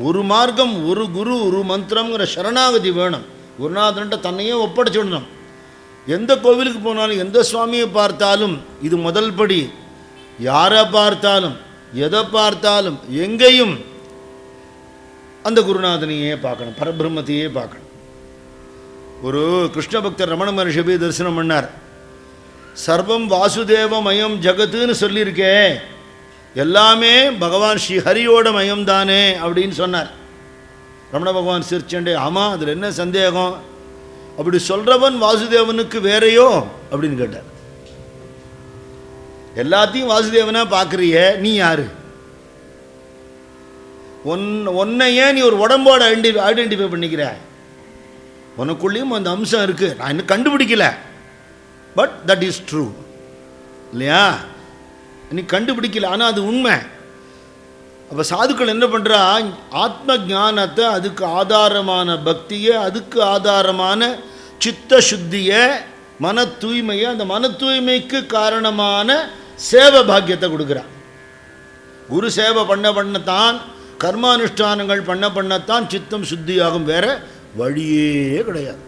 ஒரு மார்க்கம் ஒரு குரு ஒரு மந்திரம்ங்கிற சரணாகதி வேணும். குருநாதன்ட்ட தன்னையே ஒப்படைச்சிடணும் எந்த கோவிலுக்கு போனாலும் எந்த சுவாமியை பார்த்தாலும் இது முதல் படி. யாரை பார்த்தாலும் எதை பார்த்தாலும் எங்கேயும் அந்த குருநாதனையே பார்க்கணும் பரபிரம்மத்தையே பார்க்கணும். ஒரு கிருஷ்ண பக்தர் ரமண மகர்ஷி போய் தரிசனம் பண்ணார். சர்வம் வாசுதேவமயம் ஜகத்துன்னு சொல்லியிருக்கே. எல்லாமே பகவான் ஸ்ரீ ஹரியோட தானே அப்படின்னு சொன்னார். ரமண பகவான் சிரிச்சண்டே ஆமாம் அதில் என்ன சந்தேகம்? அப்படி சொல்கிறவன் வாசுதேவனுக்கு வேறையோ? அப்படின்னு கேட்டார். எல்லாத்தையும் வாசுதேவனா பார்க்குறிய நீ யாரு? ஒன் ஒன்னை ஏன் நீ ஒரு உடம்போட ஐடென்டி ஐடென்டிஃபை பண்ணிக்கிற. உனக்குள்ளேயும் அந்த அம்சம் இருக்குது நான் இன்னும் கண்டுபிடிக்கல. பட் தட் இஸ் ட்ரூ இல்லையா? நீ கண்டுபிடிக்கல ஆனால் அது உண்மை. அப்போ சாதுக்கள் என்ன பண்ணுறா ஆத்ம ஞானத்தை அதுக்கு ஆதாரமான பக்தியை அதுக்கு ஆதாரமான சித்த சுத்தியை மன தூய்மையை அந்த மன தூய்மைக்கு காரணமான சேவை பாக்கியத்தை கொடுக்குறா. குரு சேவை பண்ண பண்ணத்தான் கர்மானுஷ்டானங்கள் பண்ண பண்ணத்தான் சித்தம் சுத்தியாகும் வேற வழியே கிடையாது.